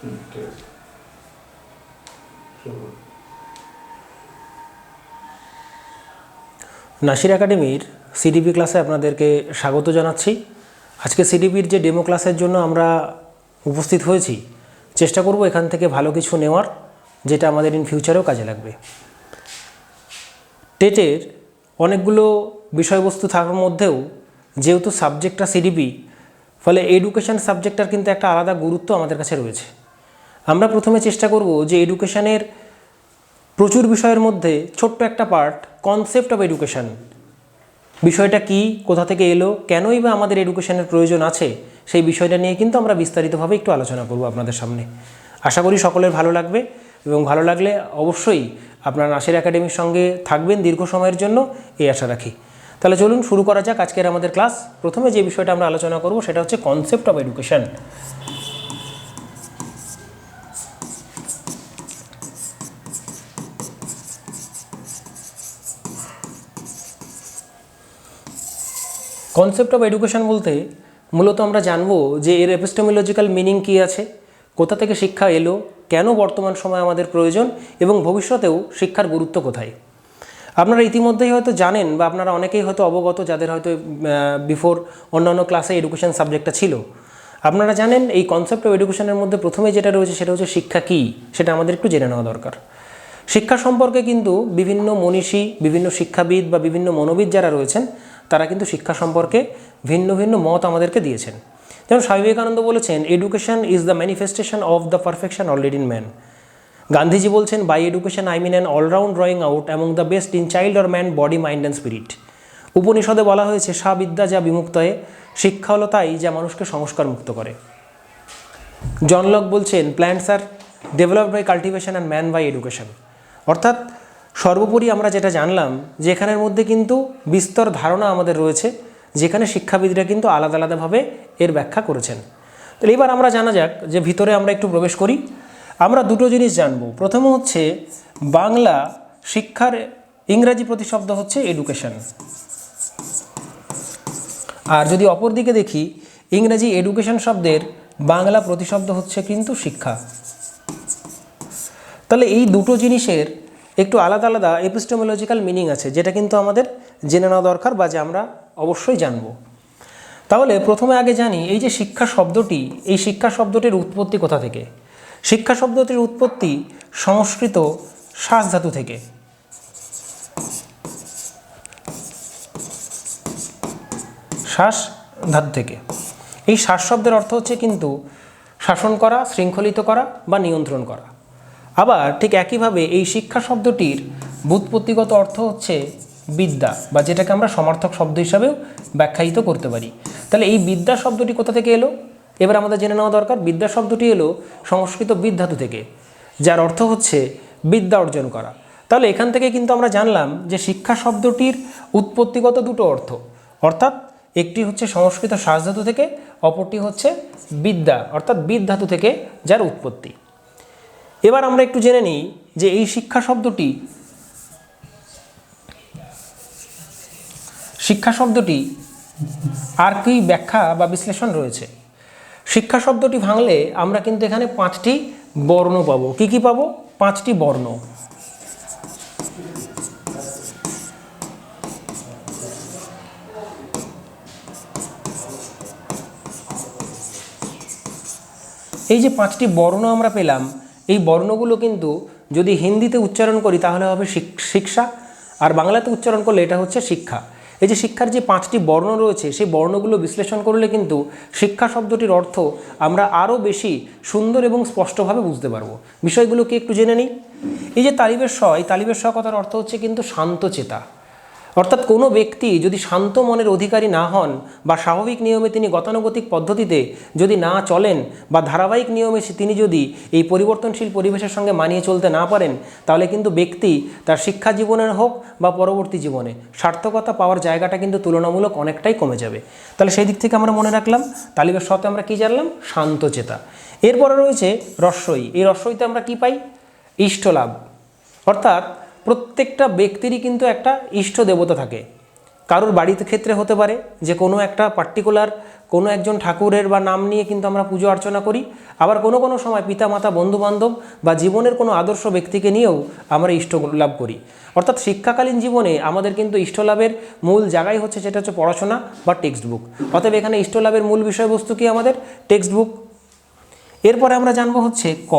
হুম, ঠিক আছে নাসির একাডেমির সিডিপি ক্লাসে আপনাদেরকে স্বাগত জানাচ্ছি। আজকে সিডিপির যে ডেমো ক্লাসের জন্য আমরা উপস্থিত হয়েছি চেষ্টা করব এখান থেকে ভালো কিছু নেওয়ার যেটা আমাদের ইন ফিউচারেও কাজে লাগবে। টেটের অনেকগুলো বিষয়বস্তু থাকার মধ্যেও যেহেতু সাবজেক্টটা সিডিপি ফলে এডুকেশান সাবজেক্টটার কিন্তু একটা আলাদা গুরুত্ব আমাদের কাছে রয়েছে। আমরা প্রথমে চেষ্টা করব যে এডুকেশানের প্রচুর বিষয়ের মধ্যে ছোট্ট একটা পার্ট কনসেপ্ট অফ এডুকেশন বিষয়টা কি, কোথা থেকে এলো, কেনই বা আমাদের এডুকেশনের প্রয়োজন আছে, সেই বিষয়টা নিয়ে কিন্তু আমরা বিস্তারিতভাবে একটু আলোচনা করব আপনাদের সামনে। আশা করি সকলের ভালো লাগবে এবং ভালো লাগলে অবশ্যই আপনার নাসের একাডেমির সঙ্গে থাকবেন দীর্ঘ সময়ের জন্য, এই আশা রাখি। তাহলে চলুন শুরু করা যাক আজকের আমাদের ক্লাস। প্রথমে যে বিষয়টা আমরা আলোচনা করব সেটা হচ্ছে concept of education concept of education বলতে মূলত আমরা জানব যে এর এপিস্টেমোলজিক্যাল মিনিং কী আছে, কোথা থেকে শিক্ষা এলো, কেন বর্তমান সময় আমাদের প্রয়োজন, এবং ভবিষ্যতেও শিক্ষার গুরুত্ব কোথায়। আপনারা ইতিমধ্যেই হয়তো জানেন বা আপনারা অনেকেই হয়তো অবগত যাদের হয়তো বিফোর অন্যান্য ক্লাসে এডুকেশন সাবজেক্টটা ছিল। আপনারা জানেন এই কনসেপ্ট অফ এডুকেশনের মধ্যে প্রথমে যেটা রয়েছে সেটা হচ্ছে শিক্ষা কী? সেটা আমাদের একটু জেনে নেওয়া দরকার। শিক্ষা সম্পর্কে কিন্তু বিভিন্ন মনীষী, বিভিন্ন শিক্ষাবিদ বা বিভিন্ন মনোবিদ যারা রয়েছেন, তারা কিন্তু শিক্ষা সম্পর্কে ভিন্ন ভিন্ন মত আমাদেরকে দিয়েছেন। যেমন স্বামী বিবেকানন্দ বলেছেন education is the manifestation of the perfection already in man Gandhiji বলছেন by education I mean an all round drawing out among the best in child or man body mind and spirit উপনিষদে বলা হয়েছে, সা বিদ্যা যা বিমুক্ত হয় শিক্ষা হলো তাই যা মানুষকে সংস্কার মুক্ত করে। জনলক বলছেন plants are developed by cultivation and man by education অর্থাৎ সর্বোপরি আমরা যেটা জানলাম যে এখানের মধ্যে কিন্তু বিস্তর ধারণা আমাদের রয়েছে, যেখানে শিক্ষাবিদরা কিন্তু আলাদা আলাদাভাবে এর ব্যাখ্যা করেছেন। তাহলে এবার আমরা জানা যাক যে ভিতরে আমরা একটু প্রবেশ করি। আমরা দুটো জিনিস জানব। প্রথম হচ্ছে, বাংলা শিক্ষার ইংরাজি প্রতিশব্দ হচ্ছে এডুকেশন আর যদি অপর দিকে দেখি, ইংরাজি এডুকেশন শব্দের বাংলা প্রতিশব্দ হচ্ছে কিন্তু শিক্ষা। তাহলে এই দুটো জিনিসের একটু আলাদা আলাদা এপিস্টেমোলজিক্যাল মিনিং আছে, যেটা কিন্তু আমাদের জেনে নেওয়া দরকার বা যে আমরা অবশ্যই জানব। তাহলে প্রথমে আগে জানি, এই যে শিক্ষা শব্দটি, এই শিক্ষা শব্দটির উৎপত্তি কোথা থেকে? শিক্ষা শব্দটির উৎপত্তি সংস্কৃত শ্বাস ধাতু থেকে। শ্বাস ধাতু থেকে। এই শ্বাস শব্দের অর্থ হচ্ছে কিন্তু শাসন করা, শৃঙ্খলিত করা বা নিয়ন্ত্রণ করা। আবার ঠিক একইভাবে এই শিক্ষা শব্দটির বুৎপত্তিগত অর্থ হচ্ছে বিদ্যা বা যেটাকে আমরা সমার্থক শব্দ হিসাবেও ব্যাখ্যায়িত করতে পারি। তাহলে এই বিদ্যা শব্দটি কোথা থেকে এলো? এবার আমাদের জেনে নেওয়া দরকার, বিদ্যা শব্দটি এলো সংস্কৃত বিদ্ধাতু থেকে, যার অর্থ হচ্ছে বিদ্যা অর্জন করা। তাহলে এখান থেকে কিন্তু আমরা জানলাম যে শিক্ষা শব্দটির উৎপত্তিগত দুটো অর্থ, অর্থাৎ একটি হচ্ছে সংস্কৃত শ্বাসধাতু থেকে, অপরটি হচ্ছে বিদ্যা, অর্থাৎ বিদ্ধাতু থেকে যার উৎপত্তি। এবার আমরা একটু জেনে নিই যে এই শিক্ষা শব্দটি শিক্ষা শব্দটি আর কি ব্যাখ্যা বা বিশ্লেষণ রয়েছে। শিক্ষা শব্দটি ভাঙলে আমরা কিন্তু এখানে পাঁচটি বর্ণ পাবো। কি কি পাবো? পাঁচটি বর্ণ। এই যে পাঁচটি বর্ণ আমরা পেলাম, এই বর্ণগুলো কিন্তু যদি হিন্দিতে উচ্চারণ করি তাহলে হবে শিক- শিক্ষা, আর বাংলাতে উচ্চারণ করলে এটা হচ্ছে শিক্ষা। এই যে শিক্ষার যে পাঁচটি বর্ণ রয়েছে, সেই বর্ণগুলো বিশ্লেষণ করলে কিন্তু শিক্ষা শব্দটির অর্থ আমরা আরও বেশি সুন্দর এবং স্পষ্টভাবে বুঝতে পারব। বিষয়গুলোকে একটু জেনে নিই। এই যে তালিবের স এই তালিবের স কথার অর্থ হচ্ছে কিন্তু শান্ত চেতা। অর্থাৎ কোনো ব্যক্তি যদি শান্ত মনের অধিকারী না হন বা স্বাভাবিক নিয়মে তিনি গতানুগতিক পদ্ধতিতে যদি না চলেন বা ধারাবাহিক নিয়মে তিনি যদি এই পরিবর্তনশীল পরিবেশের সঙ্গে মানিয়ে চলতে না পারেন, তাহলে কিন্তু ব্যক্তি তার শিক্ষা জীবনের হোক বা পরবর্তী জীবনে সার্থকতা পাওয়ার জায়গাটা কিন্তু তুলনামূলক অনেকটাই কমে যাবে। তাহলে সেই দিক থেকে আমরা মনে রাখলাম, তালিবের সতে আমরা কী জানলাম? শান্ত চেতা। এরপরে রয়েছে রস্যই এই রস্যইতে আমরা কি পাই? ইষ্টলাভ। অর্থাৎ প্রত্যেকটা ব্যক্তিরই কিন্তু একটা ইষ্ট দেবতা থাকে। কারোর বাড়িতে ক্ষেত্রে হতে পারে যে কোনো একটা পার্টিকুলার কোনো একজন ঠাকুরের বা নাম নিয়ে কিন্তু আমরা পুজো অর্চনা করি। আবার কোনো কোনো সময় পিতা মাতা বন্ধুবান্ধব বা জীবনের কোনো আদর্শ ব্যক্তিকে নিয়েও আমরা ইষ্ট লাভ করি। অর্থাৎ শিক্ষাকালীন জীবনে আমাদের কিন্তু ইষ্টলাভের মূল জায়গাই হচ্ছে সেটা হচ্ছে পড়াশোনা বা টেক্সট বুক অতএব এখানে ইষ্টলাভের মূল বিষয়বস্তু কি আমাদের? টেক্সট বুক এরপরে আমরা জানব হচ্ছে ক।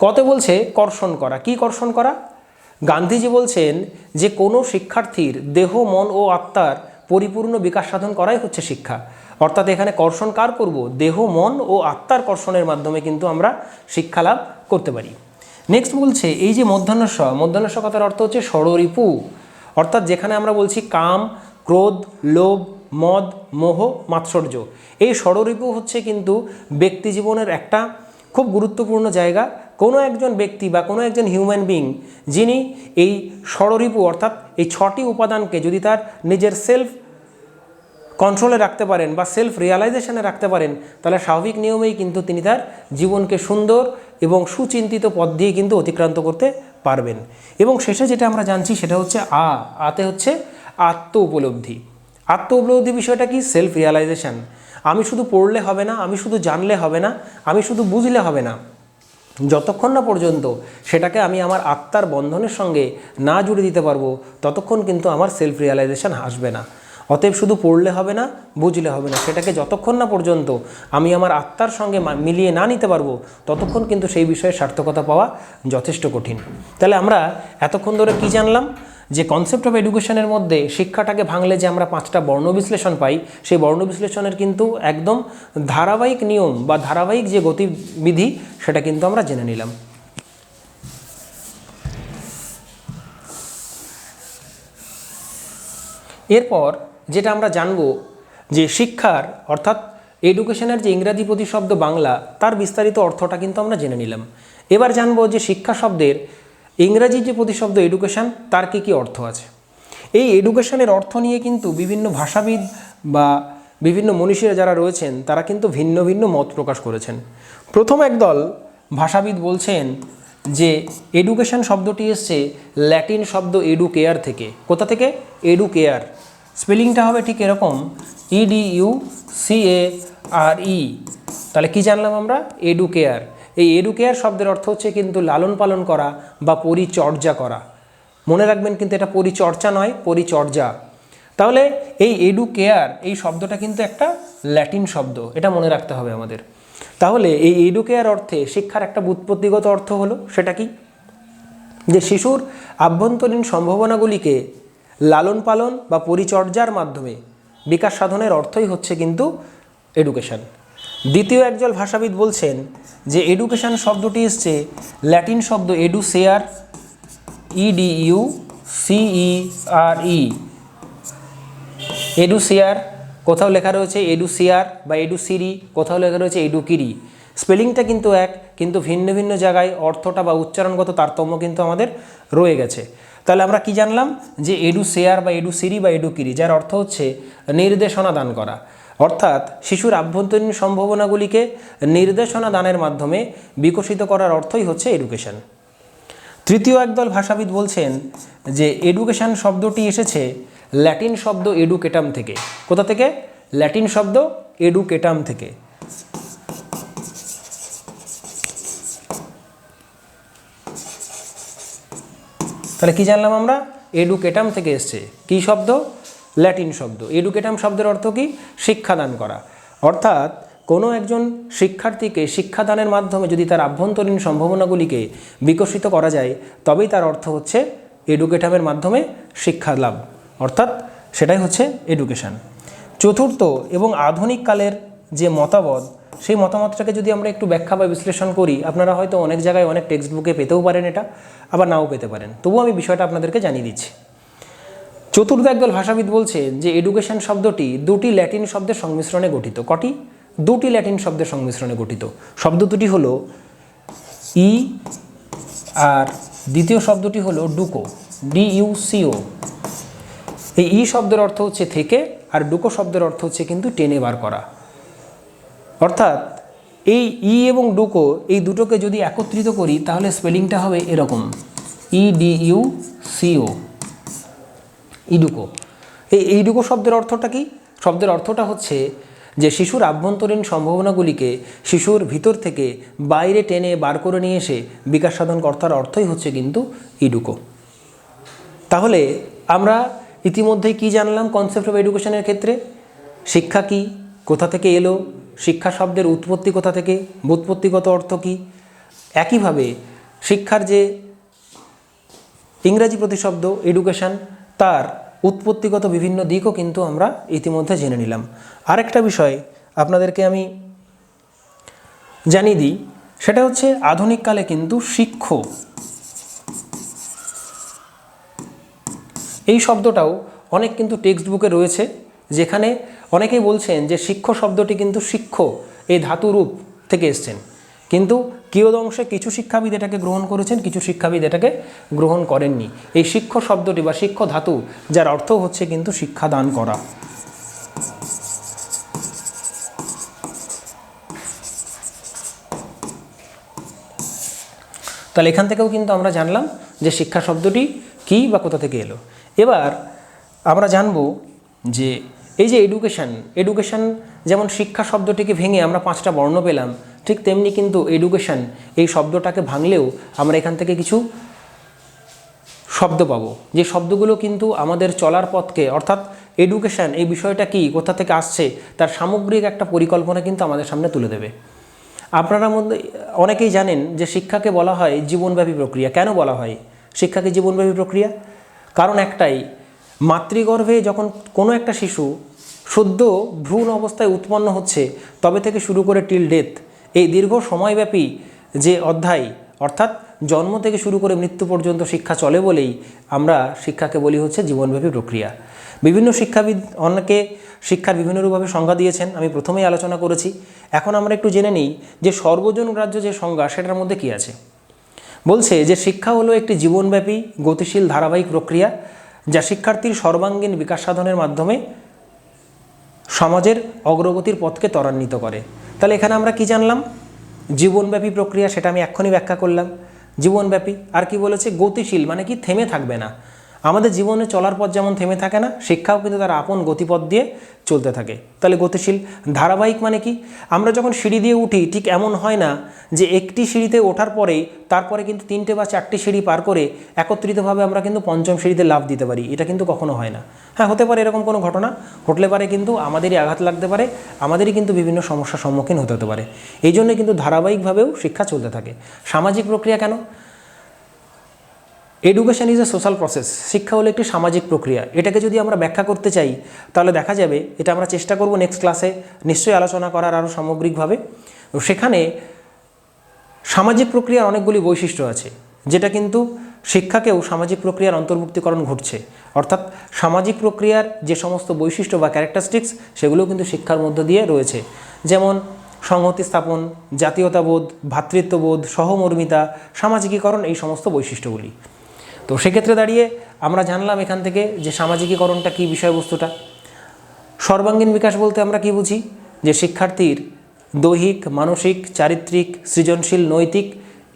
কতে বলছে কর্ষণ করা। কি কর্ষণ করা? গান্ধীজি বলছেন যে কোনো শিক্ষার্থীর দেহ, মন ও আত্মার পরিপূর্ণ বিকাশ সাধন করাই হচ্ছে শিক্ষা। অর্থাৎ এখানে কর্ষণ কার করব? দেহ, মন ও আত্মার কর্ষণের মাধ্যমে কিন্তু আমরা শিক্ষা লাভ করতে পারি। নেক্সট বলছে, এই যে মধ্যাহ্নস্ব মধ্যাহ্নস্ব কথার অর্থ হচ্ছে ষড়রিপু। অর্থাৎ যেখানে আমরা বলছি কাম, ক্রোধ, লোভ, মদ, মোহ, মাৎসর্য। এই ষড়রিপু হচ্ছে কিন্তু ব্যক্তি জীবনের একটা খুব গুরুত্বপূর্ণ জায়গা কোনো একজন ব্যক্তি বা কোনো একজন হিউম্যান বিং যিনি এই ষড়রিপু অর্থাৎ এই ছটি উপাদানকে যদি তার নিজের সেলফ কন্ট্রোলে রাখতে পারেন বা সেলফ রিয়ালাইজেশনে রাখতে পারেন, তাহলে স্বাভাবিক নিয়মেই কিন্তু তিনি তার জীবনকে সুন্দর এবং সুচিন্তিত পথ দিয়ে কিন্তু অতিক্রান্ত করতে পারবেন। এবং শেষে যেটা আমরা জানছি সেটা হচ্ছে আ, আতে হচ্ছে আত্ম উপলব্ধি আত্ম উপলব্ধি বিষয়টা কি? সেলফ রিয়ালাইজেশন আমি শুধু পড়লে হবে না, আমি শুধু জানলে হবে না, আমি শুধু বুঝলে হবে না। যতক্ষণ না পর্যন্ত সেটাকে আমি আমার আত্মার বন্ধনের সঙ্গে না জুড়ে দিতে পারব, ততক্ষণ কিন্তু আমার সেলফ রিয়ালাইজেশন আসবে না। অতএব শুধু পড়লে হবে না, বুঝলে হবে না। সেটাকে যতক্ষণ না পর্যন্ত আমি আমার আত্মার সঙ্গে মিলিয়ে না নিতে পারব, ততক্ষণ কিন্তু সেই বিষয়ে সার্থকতা পাওয়া যথেষ্ট কঠিন। তাহলে আমরা এতক্ষণ ধরে কি জানলাম? যে কনসেপ্ট অফ এডুকেশনের মধ্যে শিক্ষাটাকে ভাঙলে যে আমরা পাঁচটা বর্ণ বিশ্লেষণ পাই, সেই বর্ণ বিশ্লেষণের কিন্তু একদম ধারাবাহিক নিয়ম বা ধারাবাহিক যে গতিবিধি, সেটা কিন্তু আমরা জেনে নিলাম। এরপর যেটা আমরা জানব যে শিক্ষার, অর্থাৎ এডুকেশনের যে ইংরাজি প্রতিশব্দ বাংলা, তার বিস্তারিত অর্থটা কিন্তু আমরা জেনে নিলাম। এবার জানব যে শিক্ষা শব্দের ইংরাজি যে প্রতিশব্দ এডুকেশন তার কী কী অর্থ আছে? এই এডুকেশনের অর্থ নিয়ে কিন্তু বিভিন্ন ভাষাবিদ বা বিভিন্ন মনীষীরা যারা রয়েছেন, তারা কিন্তু ভিন্ন ভিন্ন মত প্রকাশ করেছেন। প্রথম একদল ভাষাবিদ বলছেন যে এডুকেশন শব্দটি এসছে ল্যাটিন শব্দ এডুকেয়ার থেকে। কোথা থেকে? এডুকেয়ার স্পেলিংটা হবে ঠিক এরকম E D U C A R E তাহলে কি জানলাম আমরা? এডুকেয়ার এই এডুকেয়ার শব্দের অর্থ হচ্ছে কিন্তু লালন পালন করা বা পরিচর্যা করা। মনে রাখবেন কিন্তু এটা পরিচর্যা নয়, পরিচর্যা। তাহলে এই এডুকেয়ার এই শব্দটা কিন্তু একটা ল্যাটিন শব্দ, এটা মনে রাখতে হবে আমাদের। তাহলে এই এডুকেয়ার অর্থে শিক্ষার একটা বুৎপত্তিগত অর্থ হলো সেটা কি? যে শিশুর আভ্যন্তরীণ সম্ভাবনাগুলিকে লালন পালন বা পরিচর্যার মাধ্যমে বিকাশ সাধনের অর্থই হচ্ছে কিন্তু এডুকেশন দ্বিতীয় একজন ভাষাবিদ বলছেন যে এডুকেশন শব্দটি এসছে ল্যাটিন শব্দ এডুসেয়ার ইডি ইউ সিই আর ই এডুসিয়ার কোথাও লেখা রয়েছে এডুসিয়ার বা এডুসিরি কোথাও লেখা রয়েছে এডুকিরি স্পেলিংটা কিন্তু এক, কিন্তু ভিন্ন ভিন্ন জায়গায় অর্থটা বা উচ্চারণগত তারতম্য কিন্তু আমাদের রয়ে গেছে। তাহলে আমরা কি জানলাম? যে এডুসেয়ার বা এডুসিরি বা এডুকিরি যার অর্থ হচ্ছে নির্দেশনা দান করা। অর্থাৎ শিশুর আভ্যন্তরীণ সম্ভাবনাগুলিকে নির্দেশনা দানের মাধ্যমে বিকশিত করার অর্থই হচ্ছে এডুকেশন তৃতীয় একদল ভাষাবিদ বলছেন যে এডুকেশন শব্দটি এসেছে ল্যাটিন শব্দ এডুকেটাম থেকে। কোথা থেকে? ল্যাটিন শব্দ এডুকেটাম থেকে। তাহলে কি জানলাম আমরা? এডুকেটাম থেকে এসছে। কি শব্দ? ল্যাটিন শব্দ। এডুকেটাম শব্দের অর্থ কি? শিক্ষাদান করা। অর্থাৎ কোনো একজন শিক্ষার্থীকে শিক্ষাদানের মাধ্যমে যদি তার আভ্যন্তরীণ সম্ভাবনাগুলিকে বিকশিত করা যায়, তবেই তার অর্থ হচ্ছে এডুকেটামের মাধ্যমে শিক্ষা লাভ। অর্থাৎ সেটাই হচ্ছে এডুকেশন চতুর্থ এবং আধুনিক কালের যে মতামত, সেই মতামতটাকে যদি আমরা একটু ব্যাখ্যা বা বিশ্লেষণ করি, আপনারা হয়তো অনেক জায়গায় অনেক টেক্সট বুকে পেতেও পারেন এটা, আবার নাও পেতে পারেন। তবুও আমি বিষয়টা আপনাদেরকে জানিয়ে দিচ্ছি। চতুর্থ একদল ভাষাবিদ বলছেন যে এডুকেশন শব্দটি দুটি ল্যাটিন শব্দের সংমিশ্রণে গঠিত। কটি? দুটি ল্যাটিন শব্দের সংমিশ্রণে গঠিত। শব্দ দুটি হলো ই আর দ্বিতীয় শব্দটি হলো ডুকো, ডি ইউ সিও এই ই শব্দের অর্থ হচ্ছে থেকে আর ডুকো শব্দের অর্থ হচ্ছে কিন্তু টেনে বার করা। অর্থাৎ এই ই এবং ডুকো এই দুটোকে যদি একত্রিত করি তাহলে স্পেলিংটা হবে এরকম, E D U C O ইডুকো। এই ইডুকো শব্দের অর্থটা কি? শব্দের অর্থটা হচ্ছে যে শিশুর আভ্যন্তরীণ সম্ভাবনাগুলিকে শিশুর ভিতর থেকে বাইরে টেনে বার করে নিয়ে এসে বিকাশ সাধন কর্তার অর্থই হচ্ছে কিন্তু ইডুকো। তাহলে আমরা ইতিমধ্যেই কি জানলাম কনসেপ্ট অফ এডুকেশনের ক্ষেত্রে? শিক্ষা কি? কোথা থেকে এলো? শিক্ষা শব্দের উৎপত্তি কোথা থেকে? ব্যুৎপত্তিগত অর্থ কি? একইভাবে শিক্ষার যে ইংরাজি প্রতিশব্দ এডুকেশন তার উৎপত্তিগত বিভিন্ন দিকও কিন্তু আমরা ইতিমধ্যে জেনে নিলাম। আরেকটা বিষয় আপনাদেরকে আমি জানিয়ে দিই, সেটা হচ্ছে আধুনিককালে কিন্তু শিক্ষ এই শব্দটাও অনেক কিন্তু টেক্সট বুকে রয়েছে, যেখানে অনেকেই বলছেন যে শিক্ষ শব্দটি কিন্তু শিক্ষ এই ধাতুরূপ থেকে এসছেন। কিন্তু কিয়দংশে কিছু শিক্ষাবিদ এটাকে গ্রহণ করেছেন, কিছু শিক্ষাবিদ এটাকে গ্রহণ করেননি। এই শিক্ষ শব্দটি বা শিক্ষ ধাতু, যার অর্থ হচ্ছে কিন্তু শিক্ষা দান করা। তাহলে এখান থেকেও কিন্তু আমরা জানলাম যে শিক্ষা শব্দটি কী বা কোথা থেকে এলো। এবার আমরা জানব যে এই যে এডুকেশন এডুকেশন যেমন শিক্ষা শব্দটিকে ভেঙে আমরা পাঁচটা বর্ণ পেলাম ঠিক তেমনি কিন্তু এডুকেশন এই শব্দটাকে ভাঙলেও আমরা এখান থেকে কিছু শব্দ পাবো। যে শব্দগুলো কিন্তু আমাদের চলার পথকে, অর্থাৎ এডুকেশন এই বিষয়টা কি, কোথা থেকে আসছে, তার সামগ্রিক একটা পরিকল্পনা কিন্তু আমাদের সামনে তুলে দেবে। আপনারা মধ্যে, অনেকেই জানেন যে শিক্ষাকে বলা হয় জীবনব্যাপী প্রক্রিয়া। কেন বলা হয়? শিক্ষাকে জীবনব্যাপী প্রক্রিয়া? কারণ একটাই, মাতৃগর্ভে যখন কোনো একটা শিশু সদ্য ভ্রূণ অবস্থায় উৎপন্ন হচ্ছে, তবে থেকে শুরু করে টিল ডেথ এই দীর্ঘ সময়ব্যাপী যে অধ্যায়, অর্থাৎ জন্ম থেকে শুরু করে মৃত্যু পর্যন্ত শিক্ষা চলে বলেই আমরা শিক্ষাকে বলি হচ্ছে জীবনব্যাপী প্রক্রিয়া। বিভিন্ন শিক্ষাবিদ অনেকে শিক্ষার বিভিন্ন রূপভাবে সংজ্ঞা দিয়েছেন, আমি প্রথমেই আলোচনা করেছি। এখন আমরা একটু জেনে নিই যে সর্বজন গ্রাহ্য যে সংজ্ঞা, সেটার মধ্যে কী আছে? বলছে যে শিক্ষা হলো একটি জীবনব্যাপী, গতিশীল, ধারাবাহিক প্রক্রিয়া যা শিক্ষার্থীর সর্বাঙ্গীন বিকাশ সাধনের মাধ্যমে সমাজের অগ্রগতির পথকে ত্বরান্বিত করে। তাহলে এখানে আমরা কি জানলাম? জীবনব্যাপী প্রক্রিয়া, সেটা আমি এক্ষুনি ব্যাখ্যা করলাম। জীবনব্যাপী, আর কি বলেছে? গতিশীল মানে কি থেমে থাকবে না। আমাদের জীবনে চলার পথ যেমন থেমে থাকে না, শিক্ষাও কিন্তু তার আপন গতিপথ দিয়ে চলতে থাকে। তাহলে গতিশীল ধারাবাহিক মানে কি? আমরা যখন সিঁড়ি দিয়ে উঠি, ঠিক এমন হয় না যে একটি সিঁড়িতে ওঠার পরেই তারপরে কিন্তু তিনটে বা চারটি সিঁড়ি পার করে একত্রিতভাবে আমরা কিন্তু পঞ্চম সিঁড়িতে লাভ দিতে পারি। এটা কিন্তু কখনো হয় না। হ্যাঁ হতে পারে এরকম কোনো ঘটনা। ঘটলে পারে কিন্তু আমাদেরই আঘাত লাগতে পারে, আমাদেরই কিন্তু বিভিন্ন সমস্যার সম্মুখীন হতে হতে পারে। এই জন্য কিন্তু ধারাবাহিকভাবেও শিক্ষা চলতে থাকে। সামাজিক প্রক্রিয়া কেন? Education is a social process শিক্ষা হলো একটি সামাজিক প্রক্রিয়া। এটাকে যদি আমরা ব্যাখ্যা করতে চাই, তাহলে দেখা যাবে এটা আমরা চেষ্টা করব নেক্সট ক্লাসে নিশ্চয়ই আলোচনা করার আরও সামগ্রিকভাবে। সেখানে সামাজিক প্রক্রিয়ার অনেকগুলি বৈশিষ্ট্য আছে, যেটা কিন্তু শিক্ষাকেও সামাজিক প্রক্রিয়ার অন্তর্ভুক্তিকরণ ঘটছে। অর্থাৎ সামাজিক প্রক্রিয়ার যে সমস্ত বৈশিষ্ট্য বা ক্যারেক্টারিস্টিক্স সেগুলোও কিন্তু শিক্ষার মধ্য দিয়ে রয়েছে। যেমন সংহতি স্থাপন, জাতীয়তাবোধ ভ্রাতৃত্ববোধ সহমর্মিতা, সামাজিকীকরণ, এই সমস্ত বৈশিষ্ট্যগুলি। তো সেক্ষেত্রে দাঁড়িয়ে আমরা জানলাম এখান থেকে যে সামাজিকীকরণটা কী বিষয়বস্তুটা। সর্বাঙ্গীন বিকাশ বলতে আমরা কি বুঝি? যে শিক্ষার্থীর দৈহিক, মানসিক, চারিত্রিক, সৃজনশীল, নৈতিক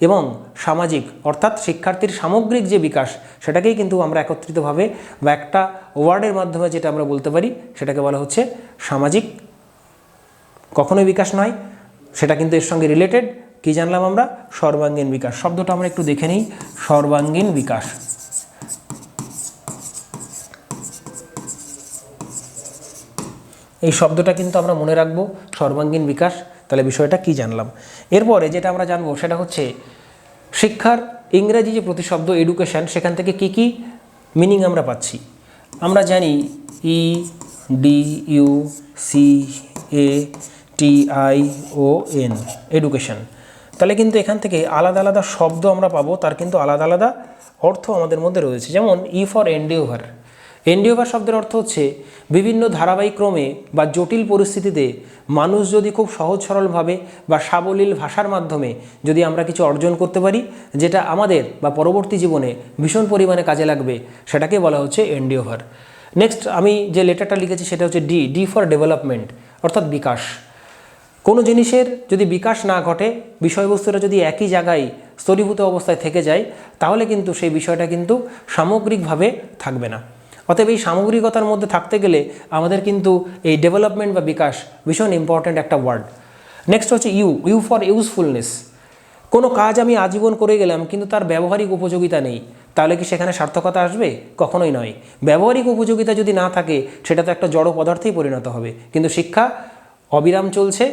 এবং সামাজিক, অর্থাৎ শিক্ষার্থীর সামগ্রিক যে বিকাশ, সেটাকেই কিন্তু আমরা একত্রিতভাবে বা একটা ওয়ার্ডের মাধ্যমে যেটা আমরা বলতে পারি, সেটাকে বলা হচ্ছে সামাজিক। কখনোই বিকাশ নয়, সেটা কিন্তু এর সঙ্গে রিলেটেড কি জানলাম আমরা? সর্বাঙ্গীন বিকাশ। শব্দটা আমরা একটু দেখে নিই। সর্বাঙ্গীন বিকাশ। এই শব্দটা কিন্তু আমরা মনে রাখব, সর্বাঙ্গীন বিকাশ। তাহলে বিষয়টা কি জানলাম? এরপরে যেটা আমরা জানব সেটা হচ্ছে, শিক্ষার ইংরেজি যে প্রতিশব্দ এডুকেশন সেখান থেকে কি কি মিনিং আমরা পাচ্ছি? আমরা জানি E D U C A T I O N education তাহলে কিন্তু এখান থেকে আলাদা আলাদা শব্দ আমরা পাবো, তার কিন্তু আলাদা আলাদা অর্থ আমাদের মধ্যে রয়েছে। যেমন ই ফর এন্ডিওভার এন্ডিওভার শব্দের অর্থ হচ্ছে বিভিন্ন ধারাবাহিক ক্রমে বা জটিল পরিস্থিতিতে মানুষ যদি খুব সহজ সরলভাবে বা সাবলীল ভাষার মাধ্যমে যদি আমরা কিছু অর্জন করতে পারি, যেটা আমাদের বা পরবর্তী জীবনে ভীষণ পরিমাণে কাজে লাগবে, সেটাকে বলা হচ্ছে এন্ডিওভার নেক্সট আমি যে লেটারটা লিখেছি, সেটা হচ্ছে ডি ডি ফর ডেভেলপমেন্ট অর্থাৎ বিকাশ। কোনো জিনিসের যদি বিকাশ না ঘটে বিষয়বস্তুটা যদি একই জায়গায় স্তরীভূত অবস্থায় থেকে যায়, তাহলে কিন্তু সেই বিষয়টা কিন্তু সামগ্রিকভাবে থাকবে না। অতএব এই সামগ্রিকতার মধ্যে থাকতে গেলে আমাদের কিন্তু এই ডেভেলপমেন্ট বা বিকাশ ভীষণ ইম্পর্ট্যান্ট একটা ওয়ার্ড নেক্সট হচ্ছে ইউ ইউ ফর ইউজফুলনেস কোনো কাজ আমি আজীবন করে গেলাম, কিন্তু তার ব্যবহারিক উপযোগিতা নেই, তাহলে কি সেখানে সার্থকতা আসবে? কখনোই নয়। ব্যবহারিক উপযোগিতা যদি না থাকে সেটা তো একটা জড় পদার্থেই পরিণত হবে। কিন্তু শিক্ষা, অবিরাম চলছে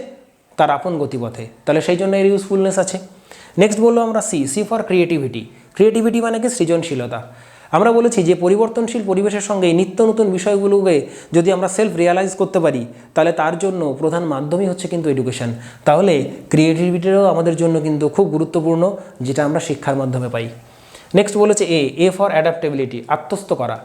তার আপন গতিপথে। তাহলে সেই জন্য এর ইউজফুলনেস আছে। নেক্সট বলল আমরা C C for creativity creativity মানে কি? সৃজনশীলতা। আমরা বলেছি যে পরিবর্তনশীল পরিবেশের সঙ্গে নিত্য নতুন বিষয়গুলোকে যদি আমরা সেলফ রিয়ালাইজ করতে পারি, তাহলে তার জন্য প্রধান মাধ্যমই হচ্ছে কিন্তু এডুকেশন তাহলে ক্রিয়েটিভিটিরও আমাদের জন্য কিন্তু খুব গুরুত্বপূর্ণ, যেটা আমরা শিক্ষার মাধ্যমে পাই। নেক্সট বলেছে এ এ ফর অ্যাডাপ্টেবিলিটি আত্মস্থ করা।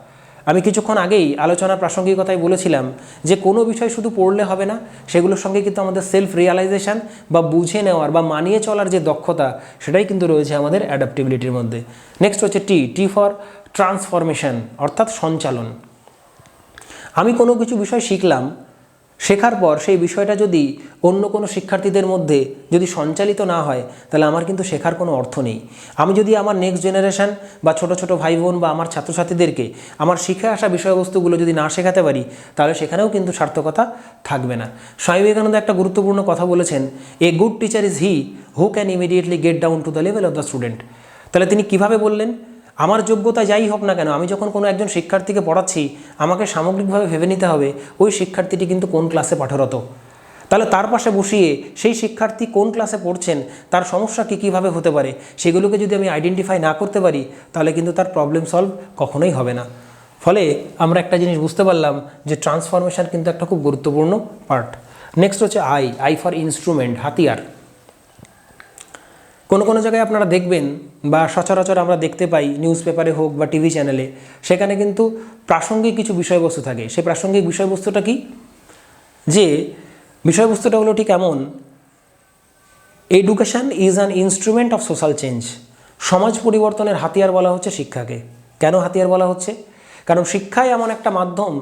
আমি কিছুক্ষণ আগেই আলোচনার প্রাসঙ্গিকতায় বলেছিলাম যে কোনো বিষয় শুধু পড়লে হবে না, সেগুলোর সঙ্গে কিন্তু আমাদের সেলফ রিয়ালাইজেশান বা বুঝে নেওয়ার বা মানিয়ে চলার যে দক্ষতা, সেটাই কিন্তু রয়েছে আমাদের অ্যাডাপ্টেবিলিটির মধ্যে। নেক্সট হচ্ছে টি টি ফর ট্রান্সফরমেশন অর্থাৎ সঞ্চালন। আমি কোনো কিছু বিষয় শিখলাম শেখার পর সেই বিষয়টা যদি অন্য কোনো শিক্ষার্থীদের মধ্যে যদি সঞ্চালিত না হয়, তাহলে আমার কিন্তু শেখার কোনো অর্থ নেই। আমি যদি আমার নেক্সট জেনারেশন বা ছোট ছোট ভাই বোন বা আমার ছাত্রছাত্রীদেরকে আমার শিখে আসা বিষয়বস্তুগুলো যদি না শেখাতে পারি, তাহলে সেখানেও কিন্তু সার্থকতা থাকবে না। স্বামী বিবেকানন্দ একটা গুরুত্বপূর্ণ কথা বলেছেন a good teacher is he who can immediately get down to the level of the student তাহলে তিনি কীভাবে বললেন? আমার যোগ্যতা যাই হোক না কেন, আমি যখন কোনো একজন শিক্ষার্থীকে পড়াচ্ছি, আমাকে সামগ্রিকভাবে ভেবে নিতে হবে ওই শিক্ষার্থীটি কিন্তু কোন ক্লাসে পাঠরত। তাহলে তার পাশে বসিয়ে সেই শিক্ষার্থী কোন ক্লাসে পড়ছেন, তার সমস্যা কী কীভাবে হতে পারে, সেগুলোকে যদি আমি আইডেন্টিফাই না করতে পারি, তাহলে কিন্তু তার প্রবলেম সলভ কখনোই হবে না। ফলে আমরা একটা জিনিস বুঝতে পারলাম যে ট্রান্সফরমেশন কিন্তু একটা খুব গুরুত্বপূর্ণ পার্ট নেক্সট হচ্ছে আই আই ফর ইনস্ট্রুমেন্ট হাতিয়ার। কোনো কোনো জায়গায় আপনারা দেখবেন বা সচরাচর আমরা দেখতে পাই নিউজ পেপারে হোক বা টিভি চ্যানেলে, সেখানে কিন্তু প্রাসঙ্গিক কিছু বিষয়বস্তু থাকে। সেই প্রাসঙ্গিক বিষয়বস্তুটা কি? যে বিষয়বস্তুটা হলো ঠিক এমন education is an instrument of social change সমাজ পরিবর্তনের হাতিয়ার বলা হচ্ছে শিক্ষাকে। কেন হাতিয়ার বলা হচ্ছে? কারণ শিক্ষাই এমন একটা মাধ্যম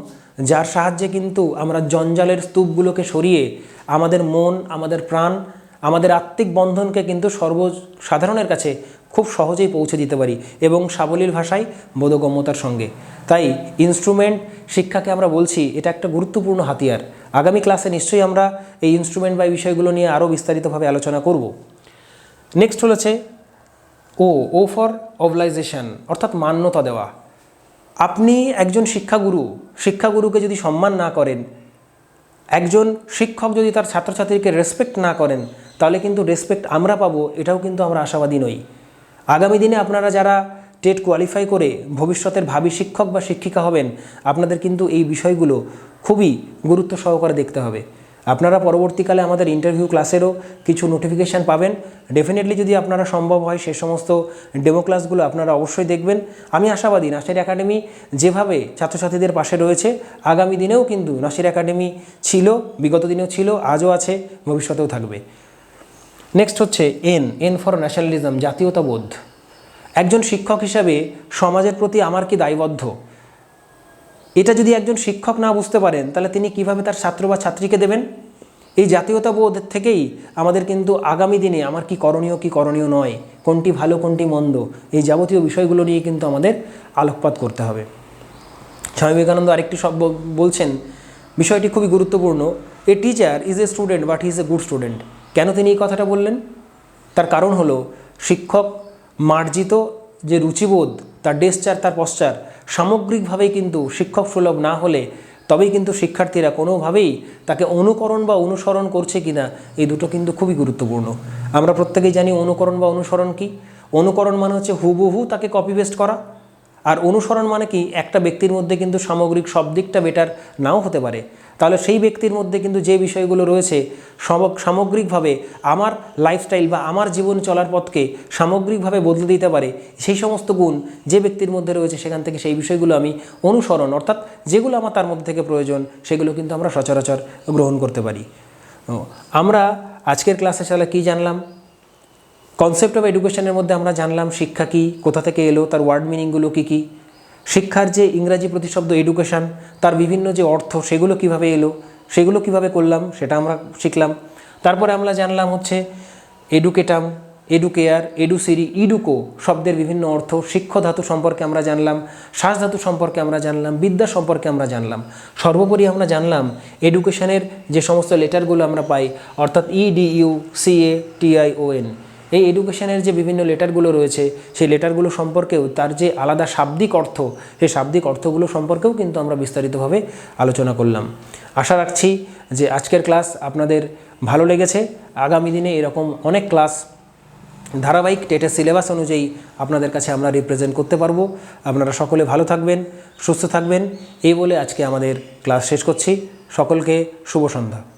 যার সাহায্যে কিন্তু আমরা জঞ্জালের স্তূপগুলোকে সরিয়ে আমাদের মন, আমাদের প্রাণ আমাদের আত্মিক বন্ধনকে কিন্তু সর্বসাধারণের কাছে খুব সহজেই পৌঁছে দিতে পারি এবং সাবলীল ভাষায় বোধগম্যতার সঙ্গে। তাই ইনস্ট্রুমেন্ট শিক্ষাকে আমরা বলছি, এটা একটা গুরুত্বপূর্ণ হাতিয়ার। আগামী ক্লাসে নিশ্চয়ই আমরা এই ইনস্ট্রুমেন্ট বা বিষয়গুলো নিয়ে আরও বিস্তারিতভাবে আলোচনা করব। নেক্সট হচ্ছে ও ও ফর অবলাইজেশন অর্থাৎ মান্যতা দেওয়া। আপনি একজন শিক্ষাগুরু, শিক্ষাগুরুকে যদি সম্মান না করেন, একজন শিক্ষক যদি তার ছাত্রছাত্রীকে রেসপেক্ট না করেন তাহলে কিন্তু রেসপেক্ট আমরা পাবো, এটাও কিন্তু আমরা আশাবাদী নই। আগামী দিনে আপনারা যারা টেট কোয়ালিফাই করে ভবিষ্যতের ভাবি শিক্ষক বা শিক্ষিকা হবেন, আপনাদের কিন্তু এই বিষয়গুলো খুবই গুরুত্ব সহকারে দেখতে হবে। আপনারা পরবর্তীকালে আমাদের ইন্টারভিউ ক্লাসেরও কিছু নোটিফিকেশান পাবেন। ডেফিনেটলি যদি আপনারা সম্ভব হয় সে সমস্ত ডেমো ক্লাসগুলো আপনারা অবশ্যই দেখবেন। আমি আশাবাদী নাসির একাডেমি যেভাবে ছাত্রছাত্রীদের পাশে রয়েছে, আগামী দিনেও কিন্তু নাসির একাডেমি ছিল, বিগত দিনেও ছিল, আজও আছে, ভবিষ্যতেও থাকবে। নেক্সট হচ্ছে এন এন ফর ন্যাশনালিজম জাতীয়তাবোধ। একজন শিক্ষক হিসাবে সমাজের প্রতি আমার কি দায়বদ্ধ? এটা যদি একজন শিক্ষক না বুঝতে পারেন, তাহলে তিনি কীভাবে তার ছাত্র বা ছাত্রীকে দেবেন? এই জাতীয়তাবোধ থেকেই আমাদের কিন্তু আগামী দিনে আমার কি করণীয় কি করণীয় নয়, কোনটি ভালো, কোনটি মন্দ, এই যাবতীয় বিষয়গুলো নিয়ে কিন্তু আমাদের আলোকপাত করতে হবে। স্বামী বিবেকানন্দ আরেকটি সব বলছেন, বিষয়টি খুবই গুরুত্বপূর্ণ a teacher is a student but is a good student কেন তিনি এই কথাটা বললেন? তার কারণ হলো, শিক্ষক মার্জিত যে রুচিবোধ, তার ডেসচার, তার পশ্চার, সামগ্রিকভাবেই কিন্তু শিক্ষক সুলভ না হলে তবেই কিন্তু শিক্ষার্থীরা কোনোভাবেই তাকে অনুকরণ বা অনুসরণ করছে কিনা, এই দুটো কিন্তু খুবই গুরুত্বপূর্ণ। আমরা প্রত্যেকেই জানি অনুকরণ বা অনুসরণ কি। অনুকরণ মানে হচ্ছে হুবহু তাকে কপি পেস্ট করা। আর অনুসরণ মানে কি? একটা ব্যক্তির মধ্যে কিন্তু সামগ্রিক সব দিকটা বেটার নাও হতে পারে। তাহলে সেই ব্যক্তির মধ্যে কিন্তু যে বিষয়গুলো রয়েছে সম- সামগ্রিকভাবে আমার লাইফস্টাইল বা আমার জীবন চলার পথকে সামগ্রিকভাবে বদলে দিতে পারে, সেই সমস্ত গুণ যে ব্যক্তির মধ্যে রয়েছে, সেখান থেকে সেই বিষয়গুলো আমি অনুসরণ, অর্থাৎ যেগুলো আমার তার মধ্যে থেকে প্রয়োজন, সেগুলো কিন্তু আমরা সচরাচর গ্রহণ করতে পারি। আমরা আজকের ক্লাসে তাহলে কী জানলাম? কনসেপ্ট অফ এডুকেশনের মধ্যে আমরা জানলাম শিক্ষা কী, কোথা থেকে এলো, তার ওয়ার্ড মিনিংগুলো কী কী, শিক্ষার যে ইংরাজি প্রতিশব্দ এডুকেশন তার বিভিন্ন যে অর্থ, সেগুলো কীভাবে এলো, সেগুলো কীভাবে করলাম, সেটা আমরা শিখলাম। তারপরে আমরা জানলাম হচ্ছে এডুকেটাম এডুকেয়ার এডুসিরি ইডুকো শব্দের বিভিন্ন অর্থ, শিক্ষ ধাতু সম্পর্কে আমরা জানলাম শ্বাস ধাতু সম্পর্কে আমরা জানলাম, বিদ্যা সম্পর্কে আমরা জানলাম। সর্বোপরি আমরা জানলাম এডুকেশনের যে সমস্ত লেটারগুলো আমরা পাই, অর্থাৎ ইডিইউ সিএ টিআইওএন এই এডুকেশনের যে বিভিন্ন লেটারগুলো রয়েছে, সেই লেটারগুলো সম্পর্কেও তার যে আলাদা শাব্দিক অর্থ, সেই শাব্দিক অর্থগুলো সম্পর্কেও কিন্তু আমরা বিস্তারিতভাবে আলোচনা করলাম। আশা রাখছি যে আজকের ক্লাস আপনাদের ভালো লেগেছে। আগামী দিনে এরকম অনেক ক্লাস ধারাবাহিক টেটের সিলেবাস অনুযায়ী আপনাদের কাছে আমরা রিপ্রেজেন্ট করতে পারব। আপনারা সকলে ভালো থাকবেন, সুস্থ থাকবেন। এই বলে আজকে আমাদের ক্লাস শেষ করছি। সকলকে শুভ সন্ধ্যা।